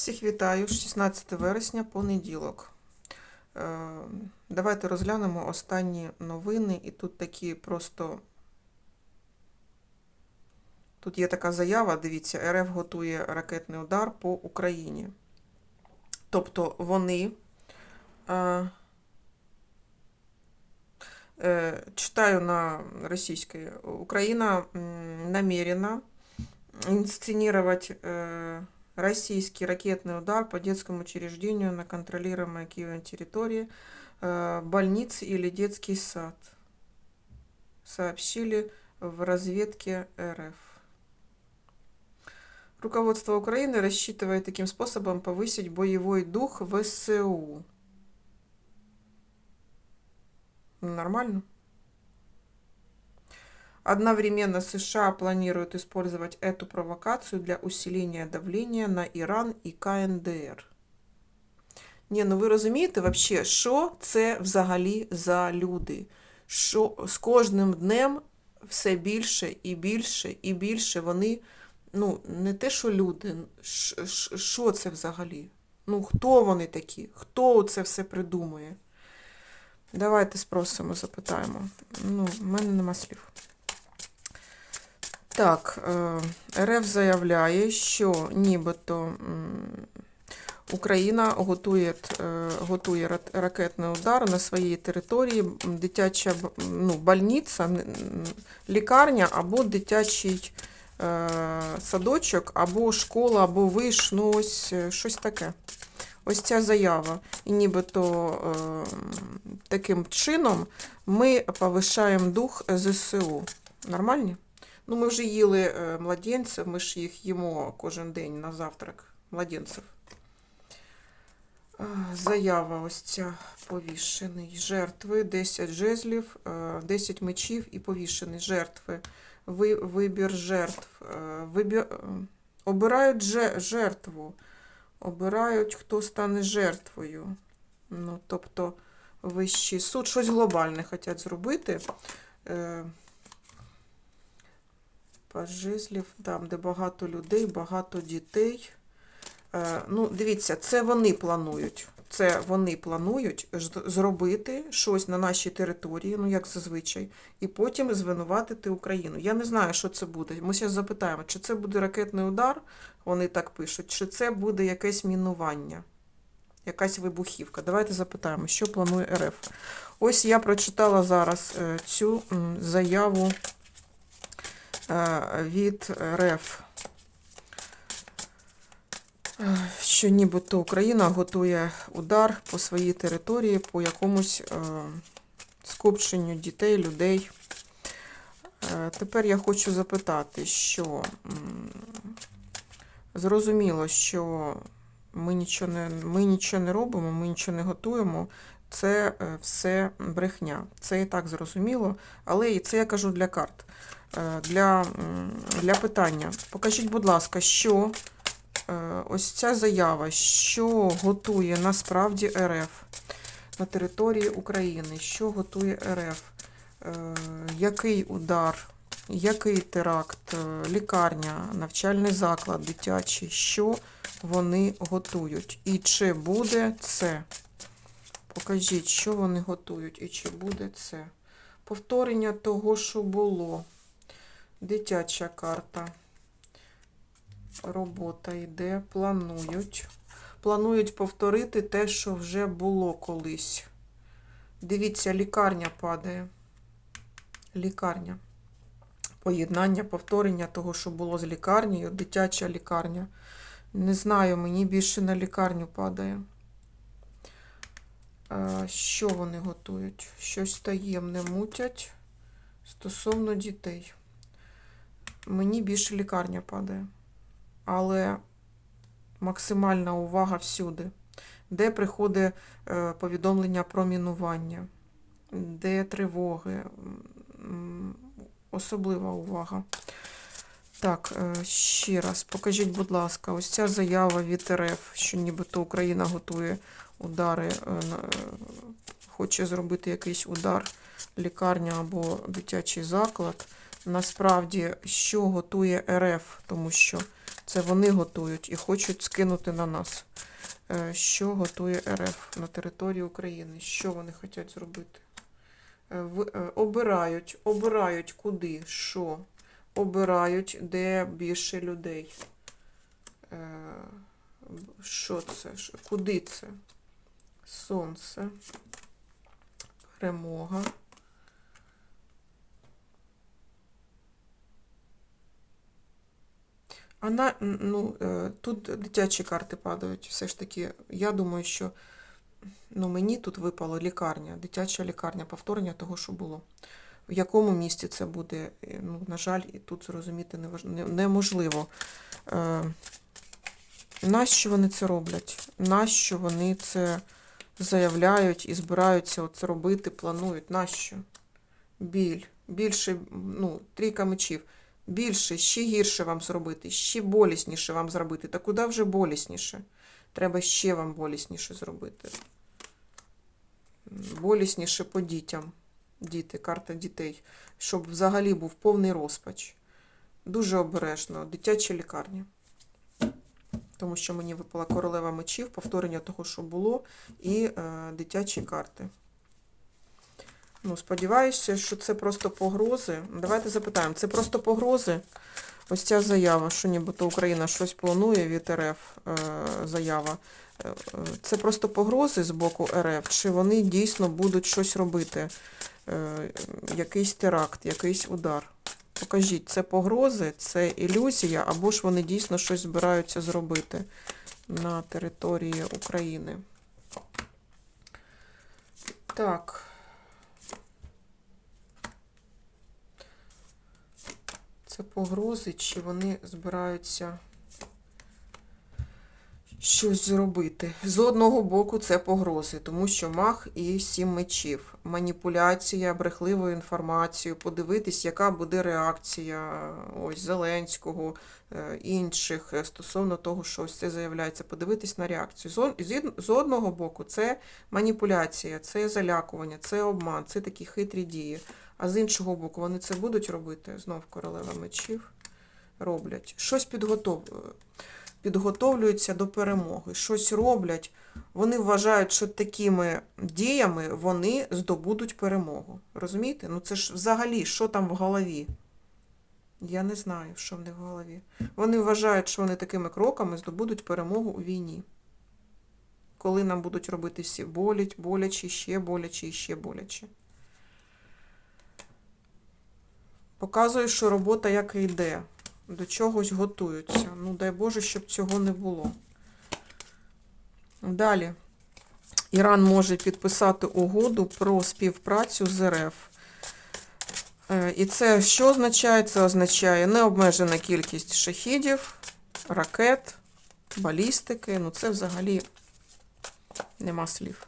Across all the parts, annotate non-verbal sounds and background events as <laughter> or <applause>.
Всіх вітаю, 16 вересня, понеділок. Е, Давайте розглянемо останні новини, і тут такі просто. Тут є така заява, дивіться, РФ готує ракетний удар по Україні. Тобто вони. е, е, Читаю на російській. Україна инсценировать э, российский ракетный удар по детскому учреждению на контролируемой Киевом территории, э, больницы или детский сад, сообщили в разведке РФ. Руководство Украины рассчитывает таким способом повысить боевой дух ВСУ. Нормально? Одновременно США планируют использовать эту провокацию для усиления давления на Іран і КНДР. Ні, ну ви розумієте вообще, що це взагалі за люди? Що з кожним днем все більше і більше і більше вони, ну, не те, що люди, що це взагалі? Ну, хто вони такі? Хто це все придумує? Давайте спросимо, запитаємо. Ну, в мене нема слів. Так, е, РФ заявляє, що нібито Україна готує, е, готує ракетний удар на своїй території, дитяча ну, больниця, лікарня або дитячий е, садочок, або школа, або виш, ну ось щось таке. Ось ця заява. І нібито таким чином ми повишаємо дух ЗСУ. Нормальні? Ну, ми вже їли е, младенців, ми ж їх їмо кожен день на завтрак. Младенців. Е, Заява ось ця повішений. Жертви 10 жезлів, е, 10 мечів і повішений. Жертви. Ви, вибір жертв. Е, Вибір, е, обирають же- жертву. Обирають, хто стане жертвою. Ну, тобто, вищий суд. Щось глобальне хочуть зробити. Пажизлів, там, де багато людей, багато дітей. Е, ну, дивіться, це вони планують. Це вони планують зробити щось на нашій території, ну як зазвичай, і потім звинуватити Україну. Я не знаю, що це буде. Ми зараз запитаємо, чи це буде ракетний удар, вони так пишуть, чи це буде якесь мінування, якась вибухівка. Давайте запитаємо, що планує РФ. Ось я прочитала зараз е, цю заяву від РФ, е, що нібито Україна готує удар по своїй території, по якомусь е, скупченню дітей, людей. Е, Тепер я хочу запитати, що зрозуміло, що ми нічого не, ми нічого не робимо, ми нічого не готуємо. Це е, все брехня. Це і так зрозуміло, але і це я кажу для карт. Е, Для, для питання. Покажіть, будь ласка, що е, ось ця заява, що готує насправді РФ на території України, що готує РФ, Е, який удар, який теракт, лікарня, навчальний заклад, дитячий, що вони готують? І чи буде це? Покажіть, що вони готують і чи буде це. Повторення того, що було. Дитяча карта. Робота йде, планують. Планують повторити те, що вже було колись. Дивіться, лікарня падає. Лікарня. Поєднання, повторення того, що було з лікарнею, дитяча лікарня. Не знаю, мені більше на лікарню падає. Що вони готують? Щось таємне мутять стосовно дітей. Мені більше лікарня падає. Але максимальна увага всюди. Де приходить е, повідомлення про мінування, де тривоги, особлива увага. Так, е, ще раз, покажіть, будь ласка, ось ця заява від РФ, що нібито Україна готує удари, е, хоче зробити якийсь удар, лікарня або дитячий заклад. Насправді, що готує РФ, тому що Це вони готують і хочуть скинути на нас. Е, Що готує РФ на території України? Що вони хочуть зробити? Е, е, Обирають, обирають куди, що? Обирають, де більше людей. Що це? Куди це? Сонце. Перемога. А ну, е, тут дитячі карти падають. Все ж таки, я думаю, що ну, мені тут випало лікарня, дитяча лікарня, повторення того, що було. В якому місті це буде, е, ну, на жаль, і тут зрозуміти неможливо. Е, нащо вони це роблять? Нащо вони це заявляють і збираються це робити, планують? Нащо? Біль. Більше, ну, трійка мечів. Більше, ще гірше вам зробити, ще болісніше вам зробити. Та куди вже болісніше? Треба ще вам болісніше зробити. Болісніше по дітям. Діти, карта дітей. Щоб взагалі був повний розпач. Дуже обережно. Дитяча лікарня. Тому що мені випала королева мечів, повторення того, що було, і е, дитячі карти. Ну, сподіваюся, що це просто погрози. Давайте запитаємо, це просто погрози? Ось ця заява, що нібито Україна щось планує від РФ е, заява. Е, Це просто погрози з боку РФ, чи вони дійсно будуть щось робити? Е, якийсь теракт, якийсь удар? Покажіть, це погрози, це ілюзія, або ж вони дійсно щось збираються зробити на території України. Так. Це погрози, чи вони збираються щось зробити. З одного боку, це погрози, тому що мах і сім мечів. Маніпуляція, брехливою інформацією, подивитись, яка буде реакція ось Зеленського, е, інших е, стосовно того, що ось це заявляється. Подивитись на реакцію. З одного боку, це маніпуляція, це залякування, це обман, це такі хитрі дії. А з іншого боку, вони це будуть робити, знов королева мечів роблять. Щось підготов... підготовлюються до перемоги, щось роблять. Вони вважають, що такими діями вони здобудуть перемогу. Розумієте? Ну це ж взагалі, що там в голові? Я не знаю, що в них в голові. Вони вважають, що вони такими кроками здобудуть перемогу у війні. Коли нам будуть робити всі болять, боляче, ще боляче і ще боляче. Показує, що робота як і йде, до чогось готуються. Ну, дай Боже, щоб цього не було. Далі. Іран може підписати угоду про співпрацю з РФ. Е, І це що означає? Це означає необмежена кількість шахідів, ракет, балістики. Ну, це взагалі нема слів.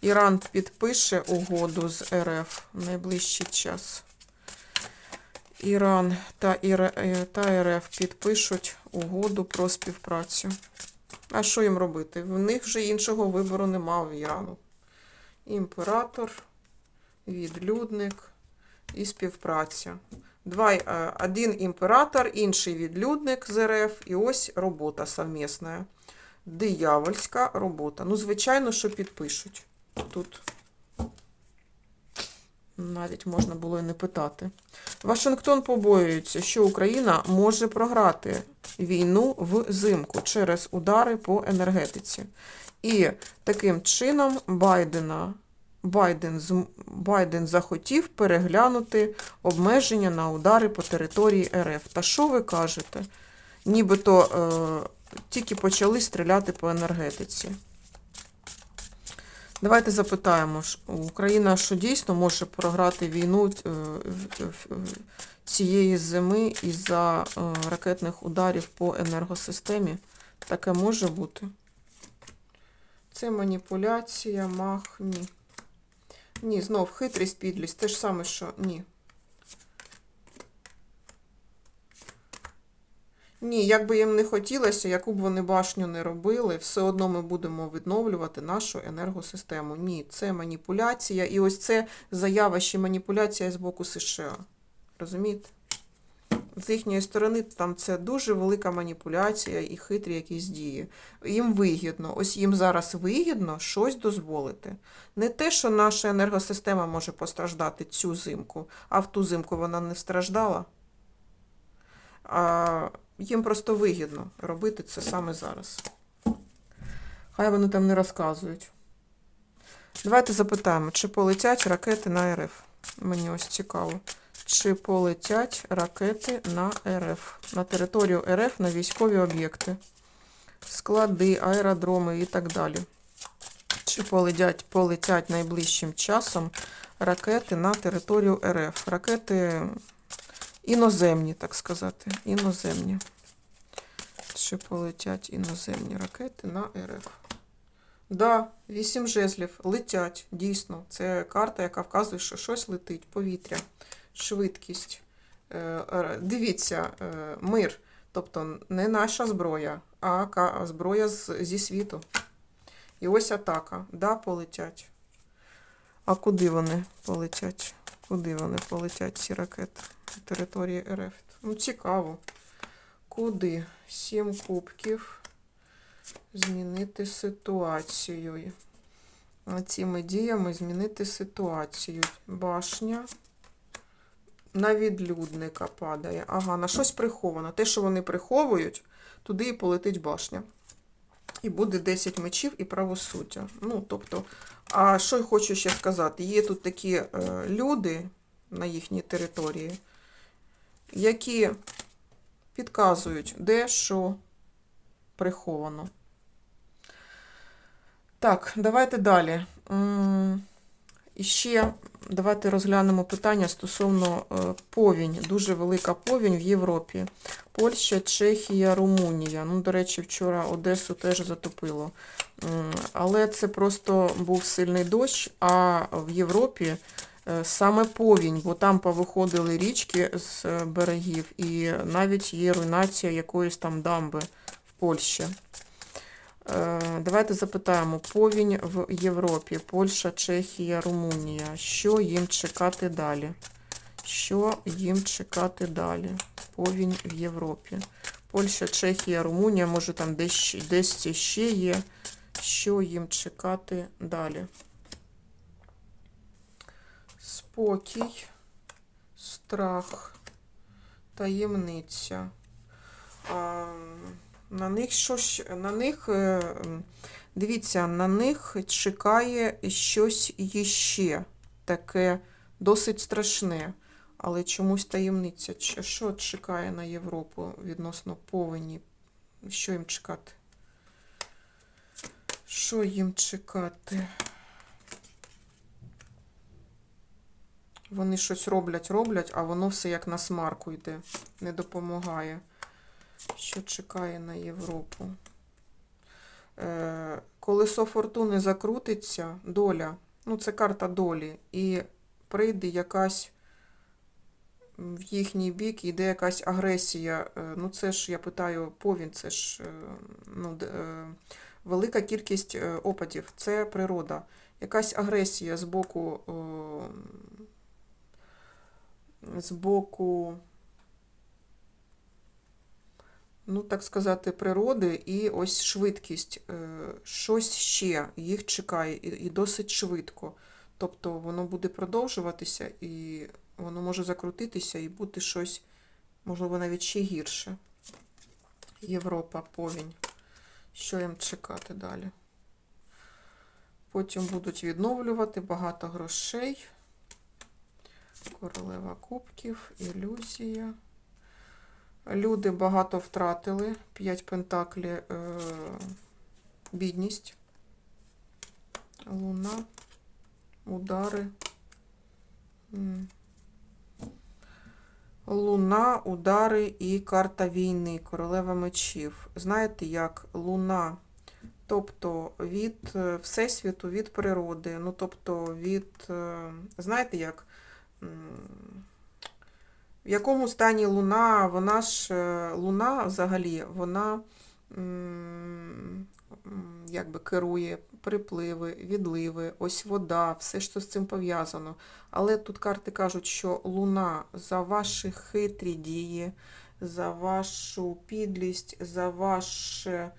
Іран підпише угоду з РФ в найближчий час. Іран та, е, та РФ підпишуть угоду про співпрацю. А що їм робити? В них вже іншого вибору нема в Ірану. Імператор, відлюдник і співпраця. Два, е, один імператор, інший відлюдник з РФ, і ось робота совмісна. Диявольська робота. Ну, звичайно, що підпишуть. Тут навіть можна було і не питати. Вашингтон побоюється, що Україна може програти війну взимку через удари по енергетиці. І таким чином Байдена, Байден, Байден захотів переглянути обмеження на удари по території РФ. Та що ви кажете? Нібито е, тільки почали стріляти по енергетиці. Давайте запитаємо, Україна що дійсно може програти війну е, цієї зими із-за е, ракетних ударів по енергосистемі? Таке може бути. Це маніпуляція, мах, ні. Ні, знов хитрість, підлість, те ж саме, що ні. Ні, як би їм не хотілося, яку б вони башню не робили, все одно ми будемо відновлювати нашу енергосистему. Ні, це маніпуляція. І ось це заява ще маніпуляція з боку США. Розумієте? з їхньої сторони там це дуже велика маніпуляція і хитрі якісь дії. Їм вигідно, ось їм зараз вигідно щось дозволити. Не те, що наша енергосистема може постраждати цю зимку, а в ту зимку вона не страждала. А їм просто вигідно робити це саме зараз. Хай вони там не розказують. Давайте запитаємо, чи полетять ракети на РФ. Мені ось цікаво. Чи полетять ракети на РФ, на територію РФ на військові об'єкти, склади, аеродроми і так далі. Чи полетять, полетять найближчим часом ракети на територію РФ? Ракети іноземні, так сказати. Іноземні. Чи полетять іноземні ракети на РФ? Да, вісім жезлів летять, дійсно. Це карта, яка вказує, що щось летить, повітря, швидкість. Е, Дивіться, е, мир, тобто не наша зброя, а зброя зі світу. І ось атака. Да, полетять. А куди вони полетять? Куди вони полетять, ці ракети території РФ? Ну, цікаво. Куди? Сім кубків змінити ситуацію. Цими діями змінити ситуацію. Башня на відлюдника падає. Ага, на щось приховано. Те, що вони приховують, туди і полетить башня. І буде 10 мечів і правосуддя. Ну, тобто, а що я хочу ще сказати? Є тут такі е, люди на їхній території, які підказують, де що приховано. Так, давайте далі. І ще давайте розглянемо питання стосовно е, повінь. Дуже велика повінь в Європі. Польща, Чехія, Румунія. Ну, до речі, вчора Одесу теж затопило. Але це просто був сильний дощ, а в Європі саме повінь, бо там повиходили річки з е, берегів, і навіть є руйнація якоїсь там дамби в Польщі. Е, Давайте запитаємо: повінь в Європі, Польща, Чехія, Румунія. Що їм чекати далі? Що їм чекати далі? Повінь в Європі. Польща, Чехія, Румунія, може там десь, десь ще є. Що їм чекати далі? Спокій, страх, таємниця. На них що на них, е, дивіться, на них чекає щось іще таке досить страшне, але чомусь таємниця. Що чекає на Європу відносно повені? Що їм чекати? Що їм чекати? Вони щось роблять, роблять, а воно все як на смарку йде, не допомагає. Що чекає на Європу? Е, колесо фортуни закрутиться, доля, ну це карта долі, і прийде якась в їхній бік, йде якась агресія. Е, ну це ж, я питаю, повінь, це ж е, ну, е, велика кількість е, опадів, це природа. Якась агресія з боку, е, з боку ну, так сказати, природи і ось швидкість. е, Щось ще їх чекає і, досить швидко. Тобто воно буде продовжуватися і воно може закрутитися і бути щось, можливо, навіть ще гірше. Європа, повінь. Що їм чекати далі? Потім будуть відновлювати багато грошей. Королева кубків, ілюзія. Люди багато втратили. П'ять пентаклі, е, бідність, луна, удари. Луна, удари і карта війни, королева мечів. Знаєте, як луна, тобто від е, Всесвіту, від природи, ну тобто від, е, знаєте, як. В якому стані Луна, вона ж е, Луна взагалі, вона якби керує припливи, відливи, ось вода, все, що з цим пов'язано. Але тут карти кажуть, що луна за ваші хитрі дії, за вашу підлість, за ваше,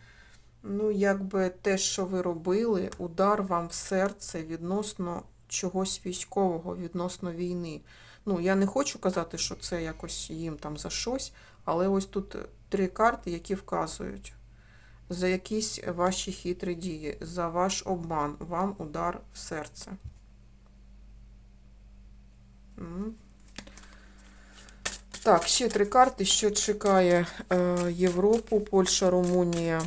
ну, якби те, що ви робили, удар вам в серце відносно чогось військового, відносно війни. Ну, я не хочу казати, що це якось їм там за щось, але ось тут три карти, які вказують за якісь ваші хитрі дії, за ваш обман, вам удар в серце. Так, ще три карти, що чекає е, Європу, Польща, Румунія,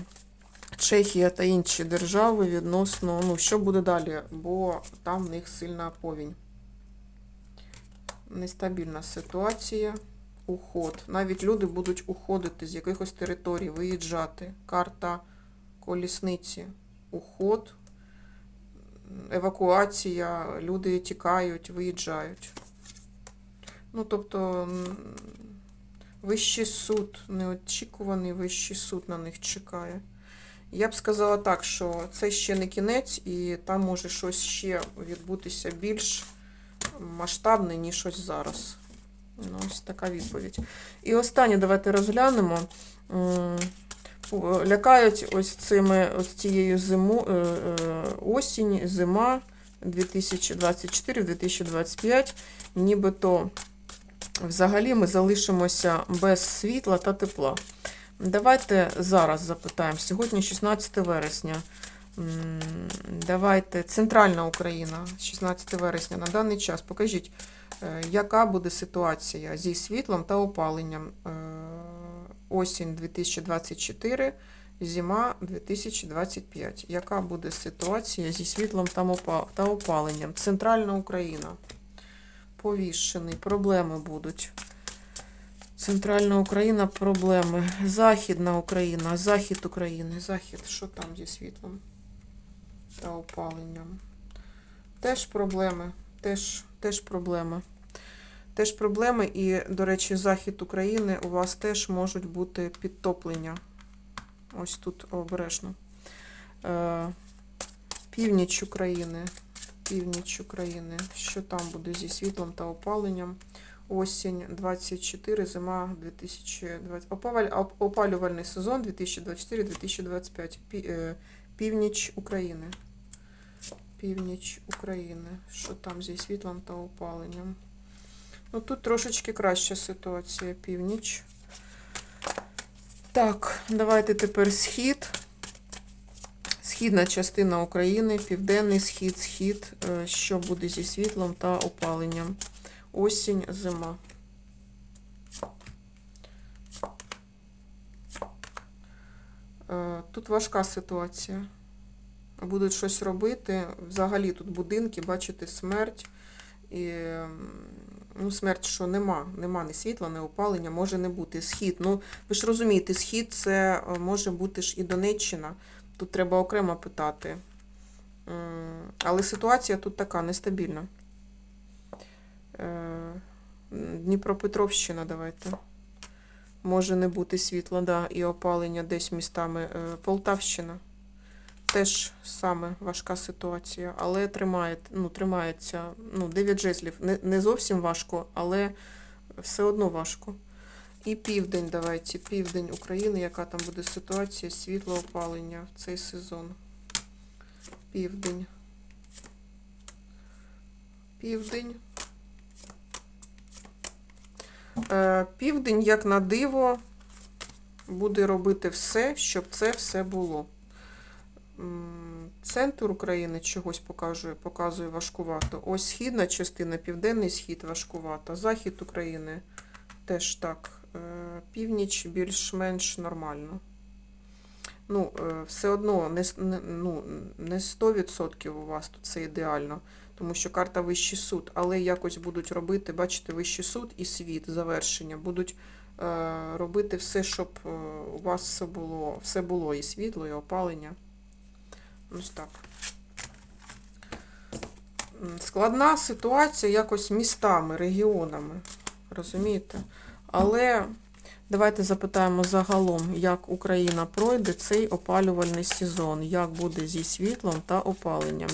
Чехія та інші держави відносно, ну, що буде далі, бо там в них сильна повінь. Нестабільна ситуація, уход. Навіть люди будуть уходити з якихось територій, виїжджати. Карта колісниці, уход, евакуація, люди тікають, виїжджають. Ну, тобто, вищий суд, неочікуваний вищий суд на них чекає. Я б сказала так, що це ще не кінець, і там може щось ще відбутися більш масштабне, ніж ось зараз. Ну, ось така відповідь. І останнє давайте розглянемо. Лякають ось цими ось цією зиму, е, е, осінь, зима 2024-2025, нібито взагалі ми залишимося без світла та тепла. Давайте зараз запитаємо. Сьогодні 16 вересня. Давайте центральна Україна, 16 вересня. На даний час покажіть, е, яка буде ситуація зі світлом та опаленням. Е, Осінь 2024, зима 2025. Яка буде ситуація зі світлом та опаленням? Центральна Україна. Повішений, проблеми будуть. Центральна Україна проблеми. Західна Україна, захід України, захід. Що там зі світлом та опаленням? Теж проблеми. Теж, теж проблеми. Теж проблеми, і, до речі, захід України у вас теж можуть бути підтоплення. Ось тут обережно. Е, північ України. Північ України. Що там буде зі світлом та опаленням? Осінь 24, зима 2020. Опалювальний сезон 2024-2025. Е, Північ України. Північ України. Що там зі світлом та опаленням? Ну, тут трошечки краща ситуація. Північ. Так, давайте тепер схід. Східна частина України, південний схід, схід. Е, Що буде зі світлом та опаленням? Осінь, зима. Е, Тут важка ситуація. Будуть щось робити. Взагалі тут будинки, бачите, смерть. І, ну, смерть, що нема. Нема ні світла, ні опалення, може не бути. Схід. Ну, ви ж розумієте, схід це е, може бути ж і Донеччина. Тут треба окремо питати. Але ситуація тут така нестабільна. Е, Дніпропетровщина, давайте. Може не бути світла, да, і опалення десь містами. Е, Полтавщина. Теж саме важка ситуація, але тримає, ну, тримається. Ну, 9 жезлів. Не, не зовсім важко, але все одно важко. І південь, давайте. Південь України, яка там буде ситуація, світло опалення в цей сезон. Південь. Південь. Е, Південь, як на диво, буде робити все, щоб це все було. Центр України чогось показує, показує важкувато. Ось східна частина, південний схід важкувато. Захід України теж так. Е, Північ більш-менш нормально. Ну, е, все одно не, ну, не 100% у вас тут це ідеально, тому що карта Вищий суд, але якось будуть робити, бачите, Вищий суд і світ, завершення, будуть е, робити все, щоб е, у вас все було, все було і світло, і опалення. Ось так. Складна ситуація якось містами, регіонами. Розумієте? Але Давайте запитаємо загалом, як Україна пройде цей опалювальний сезон, як буде зі світлом та опаленням.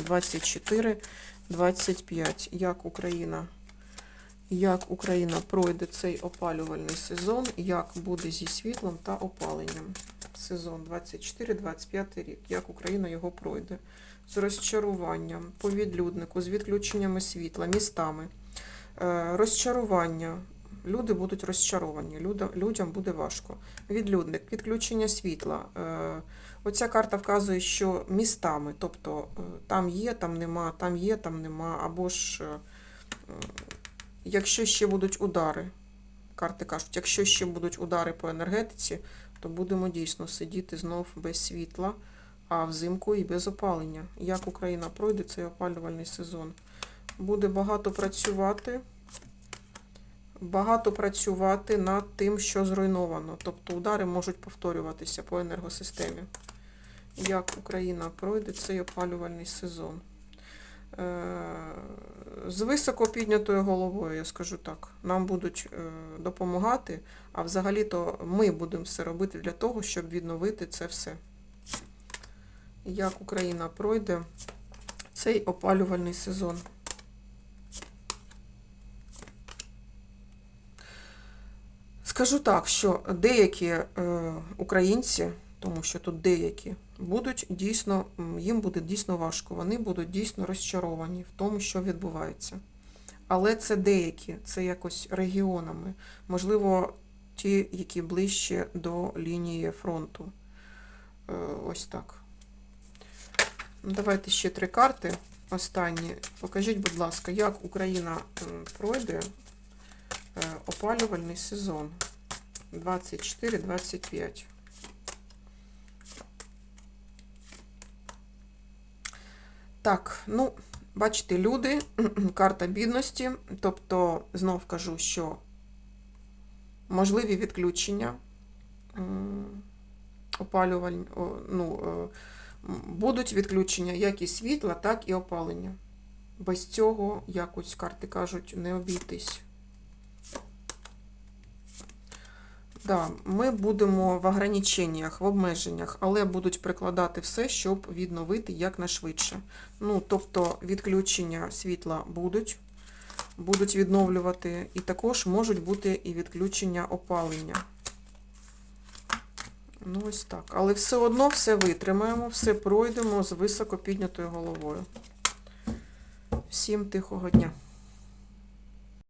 24-25. Як Україна, як Україна пройде цей опалювальний сезон, як буде зі світлом та опаленням. Сезон 24-25 рік. Як Україна його пройде. З розчаруванням, по відлюднику, з відключеннями світла, містами. Е, Розчарування. Люди будуть розчаровані, людям, буде важко. Відлюдник, відключення світла. Е, Оця карта вказує, що містами, тобто е, там є, там нема, там є, там нема, або ж е, якщо ще будуть удари, карти кажуть, якщо ще будуть удари по енергетиці, то будемо дійсно сидіти знов без світла, а взимку і без опалення. Як Україна пройде цей опалювальний сезон? Буде багато працювати багато працювати над тим, що зруйновано. Тобто удари можуть повторюватися по енергосистемі. Як Україна пройде цей опалювальний сезон? Е, З високо піднятою головою, я скажу так, нам будуть е, допомагати, а взагалі-то ми будемо все робити для того, щоб відновити це все. Як Україна пройде цей опалювальний сезон? Скажу так, що деякі е, українці, тому що тут деякі, будуть дійсно, їм буде дійсно важко, вони будуть дійсно розчаровані в тому, що відбувається. Але це деякі, це якось регіонами. Можливо, ті, які ближче до лінії фронту. Е, ось так. Ну, Давайте ще три карти. Останні. Покажіть, будь ласка, як Україна пройде е, опалювальний сезон 24-25. Так, ну, бачите, люди, <clears throat> карта бідності, тобто, знов кажу, що можливі відключення опалювань. ну, е, будуть відключення як і світла, так і опалення. Без цього якось карти кажуть не обійтись. Да, ми будемо в ограниченнях, в обмеженнях, але будуть прикладати все, щоб відновити якнайшвидше. Ну, тобто відключення світла будуть, будуть відновлювати, і також можуть бути і відключення опалення. Ну, ось так. Але все одно все витримаємо, все пройдемо з високо піднятою головою. Всім тихого дня!